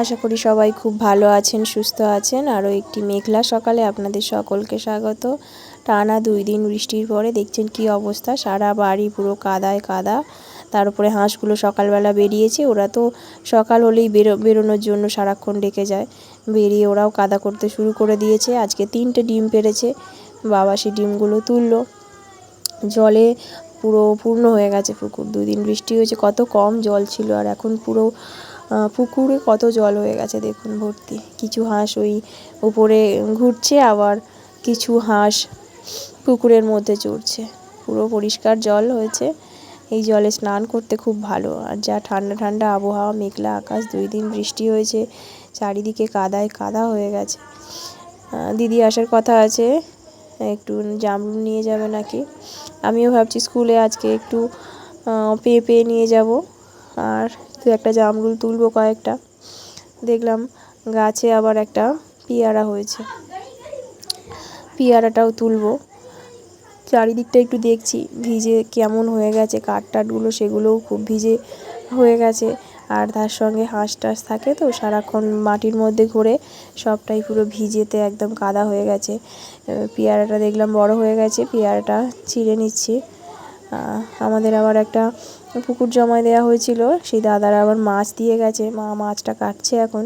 আশা করি সবাই খুব ভালো আছেন, সুস্থ আছেন। আরও একটি মেঘলা সকালে আপনাদের সকলকে স্বাগত। টানা দুই দিন বৃষ্টির পরে দেখছেন কি অবস্থা। সারা বাড়ি পুরো কাদায় কাদা। তার উপরে হাঁসগুলো সকালবেলা বেরিয়েছে। ওরা তো সকাল হলেই বেরো, বেরোনোর জন্য সারাক্ষণ ডেকে যায়। বেরিয়ে ওরাও কাদা করতে শুরু করে দিয়েছে। আজকে তিনটে ডিম পেরেছে। বাবা সেই ডিমগুলো তুললো। জলে পুরো পূর্ণ হয়ে গেছে পুকুর। দুদিন বৃষ্টি হয়েছে। কত কম জল ছিল। আর এখন পুরো পুকুরে কত জল হয়ে গেছে দেখুন, ভর্তি। কিছু হাঁস ওই উপরে ঘুরছে, আবার কিছু হাঁস পুকুরের মধ্যে চড়ছে। পুরো পরিষ্কার জল হয়েছে। এই জলে স্নান করতে খুব ভালো। আর যা ঠান্ডা ঠান্ডা আবহাওয়া, মেঘলা আকাশ, দুই দিন বৃষ্টি হয়েছে, চারিদিকে কাদায় কাদা হয়ে গেছে। দিদি আসার কথা আছে, একটু জামরুল নিয়ে যাবে নাকি? আমিও ভাবছি স্কুলে আজকে একটু পেঁপে নিয়ে যাব। আর দু একটা জামরুল তুলবো কয়েকটা। দেখলাম গাছে আবার একটা পেয়ারা হয়েছে। পেয়ারাটাও তুলবো। চারিদিকটা একটু দেখছি, ভিজে কেমন হয়ে গেছে কাঠ টাঠগুলো সেগুলোও খুব ভিজে হয়ে গেছে। আর তার সঙ্গে হাঁস টাস থাকে তো, সারাক্ষণ মাটির মধ্যে ঘুরে, সবটাই পুরো ভিজেতে একদম কাদা হয়ে গেছে। পেয়ারাটা দেখলাম বড় হয়ে গেছে, পেয়ারাটা ছিঁড়ে নিচ্ছি। আমাদের আবার একটা পুকুর জমায় দেওয়া হয়েছিল, সেই দাদারা আবার মাছ দিয়ে গেছে, মা মাছটা কাটছে এখন।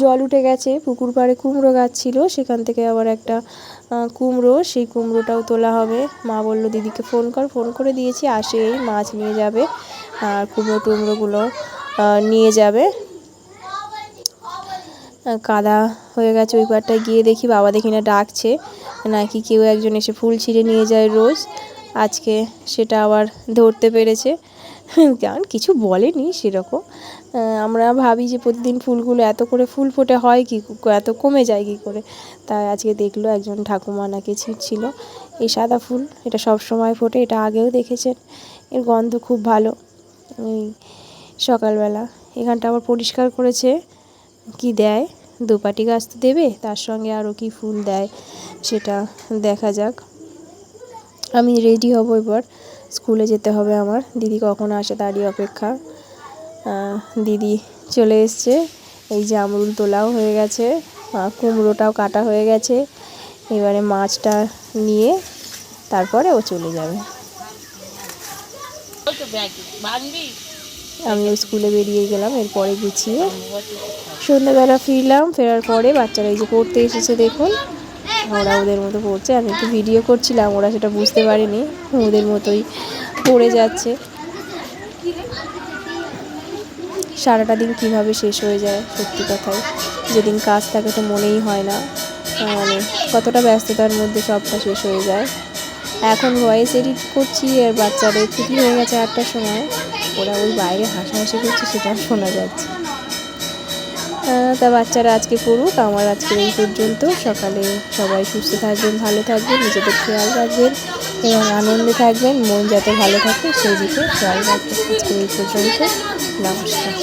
জল উঠে গেছে, পুকুর পাড়ে কুমড়ো গাছ ছিল, সেখান থেকে আবার একটা কুমড়ো, সেই কুমড়োটাও তোলা হবে। মা বলল, দিদিকে ফোন কর ফোন করে দিয়েছি, আসে, এই মাছ নিয়ে যাবে, আর কুমড়ো টুমড়োগুলো নিয়ে যাবে। কাদা হয়ে গেছে ওই পারটায় গিয়ে দেখি বাবা দেখি না ডাকছে, নাকি কেউ একজন এসে ফুল ছিঁড়ে নিয়ে যায় রোজ। আজকে সেটা আবার ধরতে পেরেছে। কারণ কিছু বলেনি সেরকম। আমরা ভাবি যে প্রতিদিন ফুলগুলো এত করে ফুল ফোটে হয় কি, এত কমে যায় কি করে? তাই আজকে দেখল একজন ঠাকুমা নাকি ছিঁড়ছিল। এই সাদা ফুল, এটা সব সময় ফোটে, এটা আগেও দেখেছেন। এর গন্ধ খুব ভালো। এই সকালবেলা এখানটা আবার পরিষ্কার করেছে। কি দেয়? দুপাটি গাছ তো দেবে, তার সঙ্গে আরও কি ফুল দেয় সেটা দেখা যাক। আমি রেডি হব এবার। স্কুলে যেতে হবে আমার। দিদি কখন আসে তারই অপেক্ষা। দিদি চলে এসছে। এই যে আমরুল তোলাও হয়ে গেছে কুমড়োটাও কাটা হয়ে গেছে। এবারে মাছটা নিয়ে তারপরে ও চলে যাবে। আমিও স্কুলে বেরিয়ে গেলাম, এরপরে গুছিয়ে সন্ধ্যাবেলা ফিরলাম, ফেরার পরে বাচ্চারা এই যে পড়তে এসেছে দেখুন। ওরা ওদের মতো পড়ছে, আমি একটু ভিডিও করছিলাম, ওরা সেটা বুঝতে পারেনি, ওদের মতোই পড়ে যাচ্ছে। সারাটা দিন কীভাবে শেষ হয়ে যায়, সত্যি কথাই। যেদিন কাজ থাকে তো মনেই হয় না। মানে কতটা ব্যস্ততার মধ্যে সবটা শেষ হয়ে যায়। এখন ভয়েস এডিট করছি আর বাচ্চাদের ছুটি হয়ে গেছে আটটার সময়। ওরা ওই বাইরে হাসাহাসি করছে, সেটা শোনা যাচ্ছে। তা বাচ্চারা আজকে পড়ুক, আমার আজকে এই পর্যন্ত। সকালে সবাই সুস্থ থাকবেন, ভালো থাকবেন, নিজেদের খেয়াল রাখবেন এবং আনন্দে থাকবেন, মন যাতে ভালো থাকে সেই দিকে খেয়াল রাখবেন আজকে এই পর্যন্ত। নমস্কার।